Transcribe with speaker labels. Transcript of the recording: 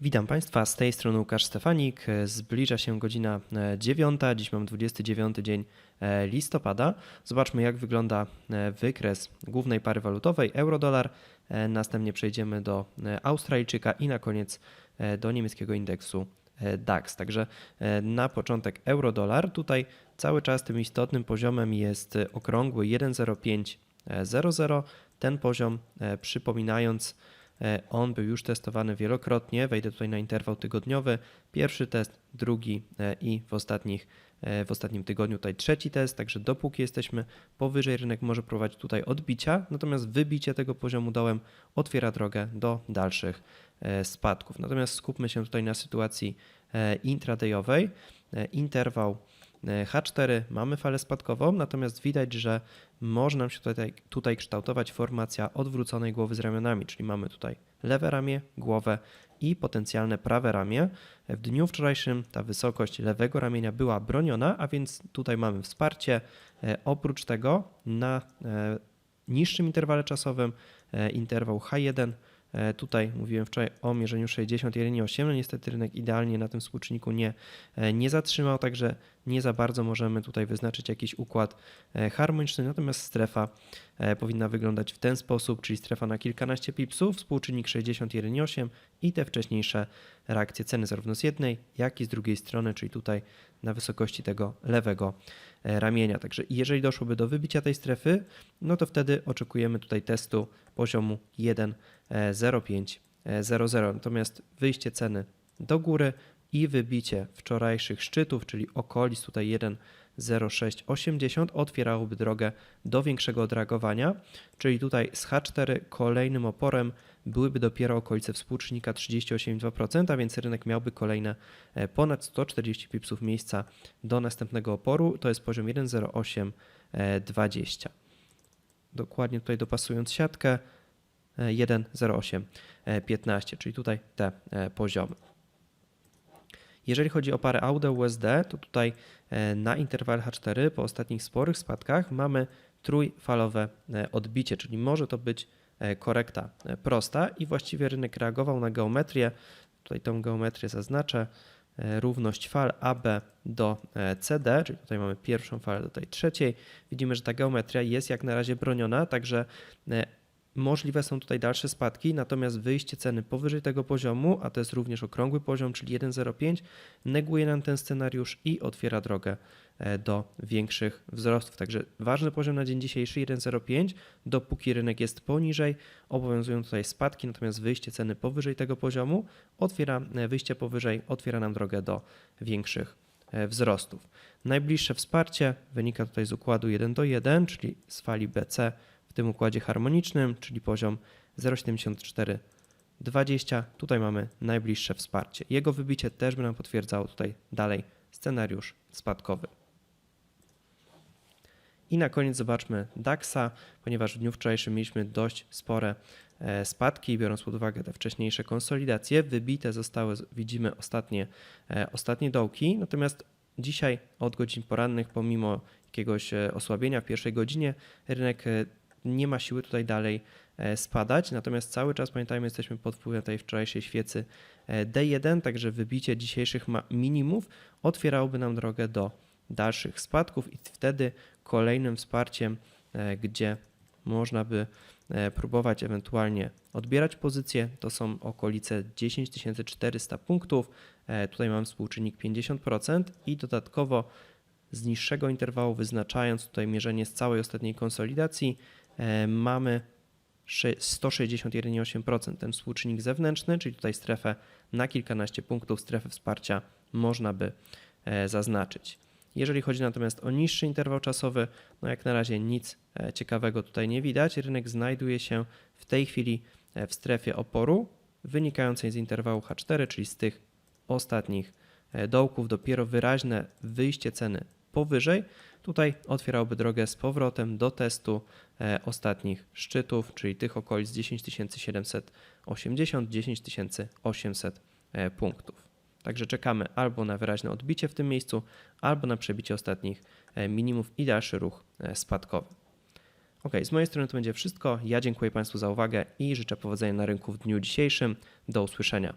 Speaker 1: Witam Państwa, z tej strony Łukasz Stefanik. Zbliża się godzina e, 9, dziś mam 29 dzień e, listopada. Zobaczmy jak wygląda e, wykres głównej pary walutowej euro-dolar. E, Następnie przejdziemy do e, Australijczyka i na koniec e, do niemieckiego indeksu e, DAX. Także e, na początek euro-dolar. Tutaj cały czas tym istotnym poziomem jest e, okrągły 1,0500. Ten poziom, e, przypominając, E, On był już testowany wielokrotnie. Wejdę tutaj na interwał tygodniowy. Pierwszy test, drugi e, i w, ostatnich, e, w ostatnim tygodniu tutaj trzeci test. Także dopóki jesteśmy powyżej, rynek może prowadzić tutaj odbicia, natomiast wybicie tego poziomu dołem otwiera drogę do dalszych e, spadków. Natomiast skupmy się tutaj na sytuacji e, intradayowej. E, Interwał e, H4 mamy falę spadkową, natomiast widać, że może nam się tutaj, tutaj kształtować formacja odwróconej głowy z ramionami, czyli mamy tutaj lewe ramię, głowę i potencjalne prawe ramię. W dniu wczorajszym ta wysokość lewego ramienia była broniona, a więc tutaj mamy wsparcie. E, Oprócz tego na e, niższym interwale czasowym e, interwał H1 E, Tutaj mówiłem wczoraj o mierzeniu 61,8. No niestety rynek idealnie na tym współczynniku nie, e, nie zatrzymał, także nie za bardzo możemy tutaj wyznaczyć jakiś układ e, harmoniczny. Natomiast strefa e, powinna wyglądać w ten sposób, czyli strefa na kilkanaście pipsów, współczynnik 61,8 i te wcześniejsze reakcje ceny zarówno z jednej, jak i z drugiej strony, czyli tutaj na wysokości tego lewego e, ramienia. Także jeżeli doszłoby do wybicia tej strefy, no to wtedy oczekujemy tutaj testu poziomu 1,0500. Natomiast wyjście ceny do góry i wybicie wczorajszych szczytów, czyli okolic tutaj 1,0680 otwierałoby drogę do większego odreagowania, czyli tutaj z H4 kolejnym oporem byłyby dopiero okolice współczynnika 38,2%, a więc rynek miałby kolejne e, ponad 140 pipsów miejsca do następnego oporu, to jest poziom 1,0820. Dokładnie tutaj dopasując siatkę, e, 1,0815, czyli tutaj te e, poziomy. Jeżeli chodzi o parę AUD USD, to tutaj e, na interwale H4 po ostatnich sporych spadkach mamy trójfalowe e, odbicie, czyli może to być e, korekta prosta i właściwie rynek reagował na geometrię. Tutaj tą geometrię zaznaczę. Równość fal AB do CD, czyli tutaj mamy pierwszą falę tej trzeciej. Widzimy, że ta geometria jest jak na razie broniona, także Możliwe są tutaj dalsze spadki, natomiast wyjście ceny powyżej tego poziomu, a to jest również okrągły poziom, czyli 1,05, neguje nam ten scenariusz i otwiera drogę e, do większych wzrostów. Także ważny poziom na dzień dzisiejszy 1,05, dopóki rynek jest poniżej, obowiązują tutaj spadki, natomiast wyjście ceny powyżej tego poziomu otwiera, e, wyjście powyżej otwiera nam drogę do większych e, wzrostów. Najbliższe wsparcie wynika tutaj z układu 1 do 1, czyli z fali BC tym układzie harmonicznym, czyli poziom 0,7420. Tutaj mamy najbliższe wsparcie. Jego wybicie też by nam potwierdzało tutaj dalej scenariusz spadkowy. I na koniec zobaczmy DAX-a, ponieważ w dniu wczorajszym mieliśmy dość spore e, spadki, biorąc pod uwagę te wcześniejsze konsolidacje. Wybite zostały, widzimy, ostatnie, e, ostatnie dołki, natomiast dzisiaj od godzin porannych, pomimo jakiegoś e, osłabienia w pierwszej godzinie, rynek nie ma siły tutaj dalej e, spadać, natomiast cały czas pamiętajmy, jesteśmy pod wpływem tej wczorajszej świecy e, D1, także wybicie dzisiejszych minimów otwierałoby nam drogę do dalszych spadków i wtedy kolejnym wsparciem, e, gdzie można by próbować ewentualnie odbierać pozycje, to są okolice 10 400 punktów. Tutaj mam współczynnik 50% i dodatkowo z niższego interwału, wyznaczając tutaj mierzenie z całej ostatniej konsolidacji, mamy sze- 161,8% ten współczynnik zewnętrzny, czyli tutaj strefę na kilkanaście punktów, strefę wsparcia można by e, zaznaczyć. Jeżeli chodzi natomiast o niższy interwał czasowy, no jak na razie nic e, ciekawego tutaj nie widać. Rynek znajduje się w tej chwili e, w strefie oporu wynikającej z interwału H4, czyli z tych ostatnich e, dołków. Dopiero wyraźne wyjście ceny powyżej tutaj otwierałoby drogę z powrotem do testu e, ostatnich szczytów, czyli tych okolic 10 780, 10 800 e, punktów. Także czekamy albo na wyraźne odbicie w tym miejscu, albo na przebicie ostatnich e, minimów i dalszy ruch spadkowy. Ok, z mojej strony to będzie wszystko. Ja dziękuję Państwu za uwagę i życzę powodzenia na rynku w dniu dzisiejszym. Do usłyszenia.